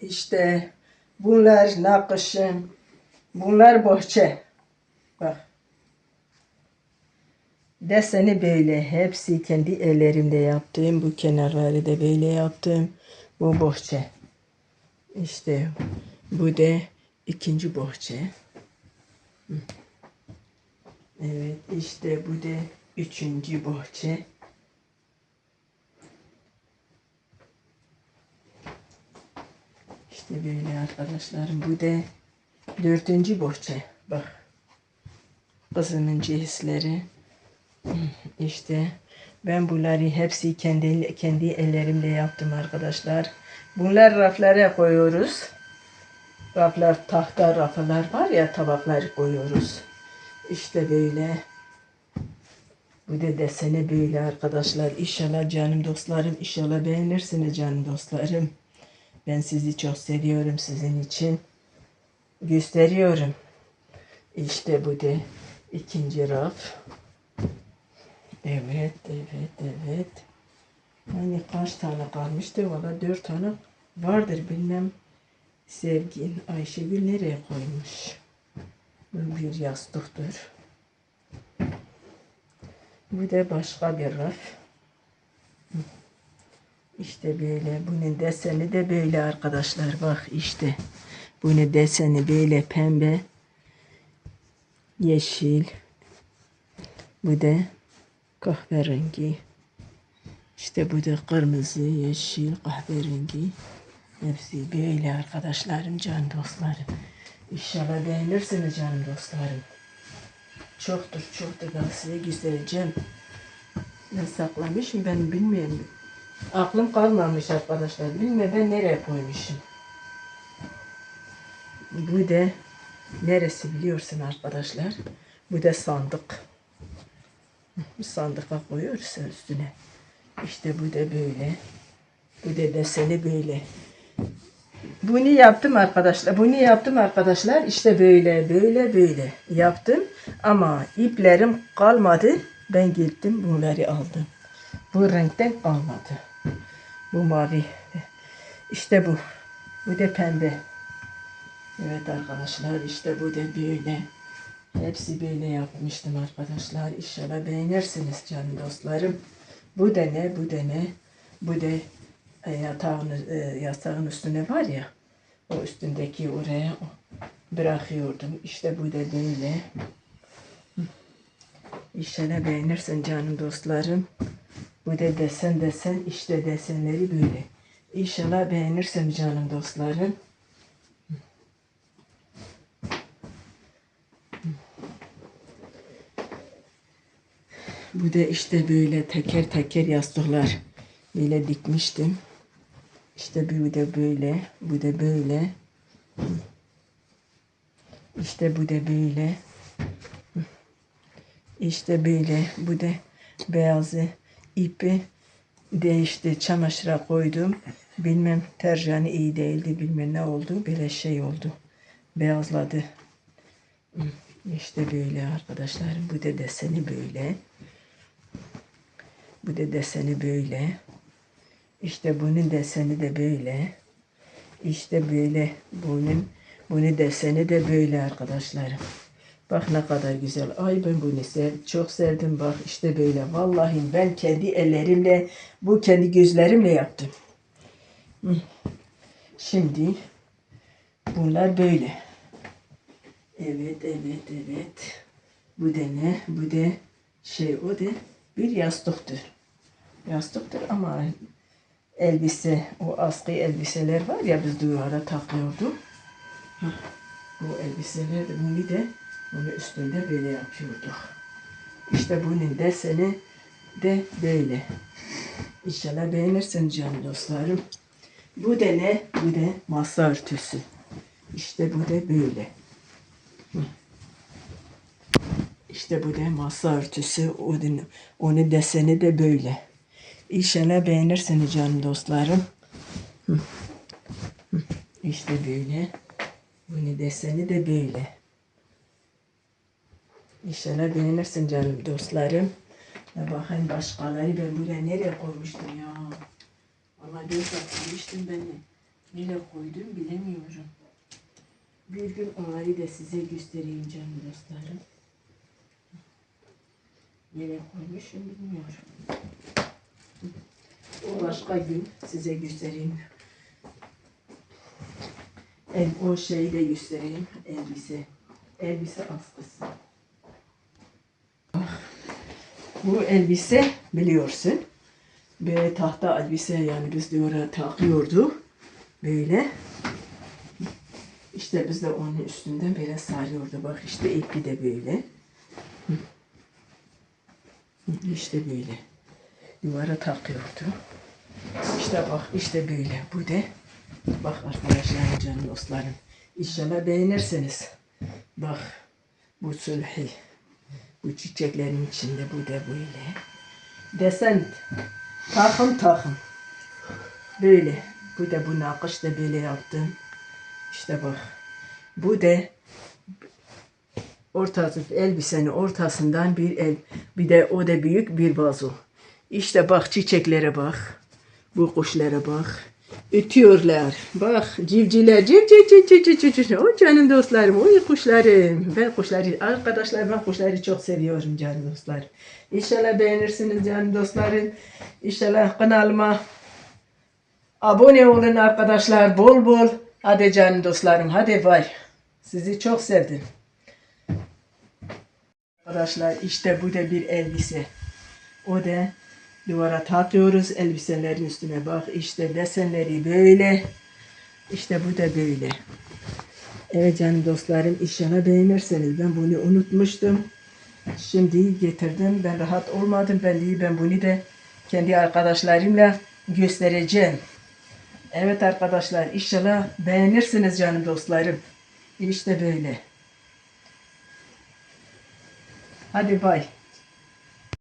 İşte bunlar nakışım. Bunlar bohça. Bak. Deseni böyle. Hepsi kendi ellerimle yaptım. Bu kenarları da böyle yaptım. Bu bohça. İşte bu da ikinci. Hı. Evet işte bu da üçüncü bohça. İşte böyle arkadaşlarım. Bu da dördüncü bohça. Bak. Kızımın cihisleri. İşte ben bunları hepsi kendi kendi ellerimle yaptım arkadaşlar. Bunlar raflara koyuyoruz. Raflar tahta raflar var ya tabakları koyuyoruz. İşte böyle. Bu da desene böyle arkadaşlar. İnşallah canım dostlarım. inşallah beğenirsiniz canım dostlarım. Ben sizi çok seviyorum sizin için. Gösteriyorum. İşte bu da ikinci raf. Evet, evet, evet. Hani kaç tane kalmıştı? Valla dört tane vardır bilmem. Sevgin Ayşegül nereye koymuş? Bu bir yastıktır. Bu da başka bir raf. İşte böyle. Bunun deseni de böyle arkadaşlar. Bak işte. Bunun deseni böyle pembe. Yeşil. Bu da kahverengi. İşte bu da kırmızı, yeşil, kahverengi. Hepsi böyle arkadaşlarım, can dostlarım. İnşallah beğenirsiniz canım dostlarım. Çoktur, çoktur. Ben size göstereceğim. Ben saklamışım, ben bilmiyorum. Aklım kalmamış arkadaşlar. Ben nereye koymuşum. Bu da neresi biliyorsun arkadaşlar. Bu da sandık. Bu sandığa koyuyoruz üstüne. İşte bu da böyle. Bu da deseni böyle. Bunu yaptım arkadaşlar. Bunu yaptım arkadaşlar. İşte böyle böyle böyle yaptım. Ama iplerim kalmadı. Ben gittim bunları aldım. Bu renkten kalmadı. Bu mavi. İşte bu. Bu da pembe. Evet arkadaşlar işte bu da böyle. Hepsi böyle yapmıştım arkadaşlar. İnşallah beğenirsiniz canım dostlarım. Bu da ne? Bu da ne? Bu da e, yatağın, e, yatağın üstüne var ya. O üstündeki oraya bırakıyordum. İşte bu da böyle. İnşallah beğenirsin canım dostlarım. Bu da desen desen işte desenleri böyle. İnşallah beğenirsin canım dostlarım. Bu da işte böyle teker teker yastıklar böyle dikmiştim. İşte bu da böyle, bu da böyle. İşte bu da böyle. İşte böyle, bu da beyazı ipi değişti, çamaşıra koydum. Bilmem tercihani iyi değildi, bilmem ne oldu, böyle şey oldu. Beyazladı. İşte böyle arkadaşlar, bu da deseni böyle. Bu da deseni böyle. İşte bunun deseni de böyle. İşte böyle bunun bunun deseni de böyle arkadaşlarım. Bak ne kadar güzel. Ay ben bunu sev, çok sevdim. Bak işte böyle. Vallahi ben kendi ellerimle bu kendi gözlerimle yaptım. Şimdi bunlar böyle. Evet, evet, evet. Bu da ne? Bu da şey o da bir yastıktır. Yastıktır ama elbise, o askı elbiseler var ya biz duvara takıyorduk. Bu elbiseler de bunu da bunu üstünde böyle yapıyorduk. İşte bunun deseni de böyle. İnşallah beğenirsin canım dostlarım. Bu da ne? Bu da masa örtüsü. İşte bu da böyle. İşte bu da masa örtüsü. Onun, onun deseni de böyle. İnşallah beğenirsiniz canım dostlarım. İşte böyle. Bunun deseni de böyle. İnşallah beğenirsin canım dostlarım. Ya bakayım başkaları ben buraya nereye koymuştum ya. Vallahi göz atmıştım beni. Nereye koydum bilemiyorum. Bir gün onları da size göstereyim canım dostlarım. Nereye koymuşum bilmiyorum. O başka gün size göstereyim. El, o şeyi de göstereyim. Elbise. Elbise askısı. Bu elbise biliyorsun. Böyle tahta elbise yani biz de oraya takıyordu. Böyle. İşte biz de onun üstünden böyle sarıyordu. Bak işte ipi de böyle. İşte böyle. Duvara takıyordu. İşte bak işte böyle. Bu da bak arkadaşlar canım dostlarım. İnşallah beğenirsiniz. Bak bu sülhi. Bu çiçeklerin içinde bu da böyle. Desen takım takım. Böyle. Bu da bu nakış böyle yaptım. İşte bak. Bu da ortası elbisenin ortasından bir el bir de o da büyük bir vazo. İşte bak çiçeklere bak. Bu kuşlara bak. Ötüyorlar. Bak civcivler civ civ civ civ civ civ civ. O canım dostlarım, o kuşlarım. Ben kuşları, arkadaşlar ben kuşları çok seviyorum canım dostlarım. İnşallah beğenirsiniz canım dostlarım. İnşallah kanalıma abone olun arkadaşlar bol bol. Hadi canım dostlarım hadi vay. Sizi çok sevdim. Arkadaşlar işte bu da bir elbise. O da duvara takıyoruz elbiselerin üstüne bak işte desenleri böyle. İşte bu da böyle. Evet canım dostlarım inşallah beğenirsiniz. Ben bunu unutmuştum. Şimdi getirdim. Ben rahat olmadım. Ben de ben bunu da kendi arkadaşlarımla göstereceğim. Evet arkadaşlar inşallah beğenirsiniz canım dostlarım. İşte böyle. Hadi bay.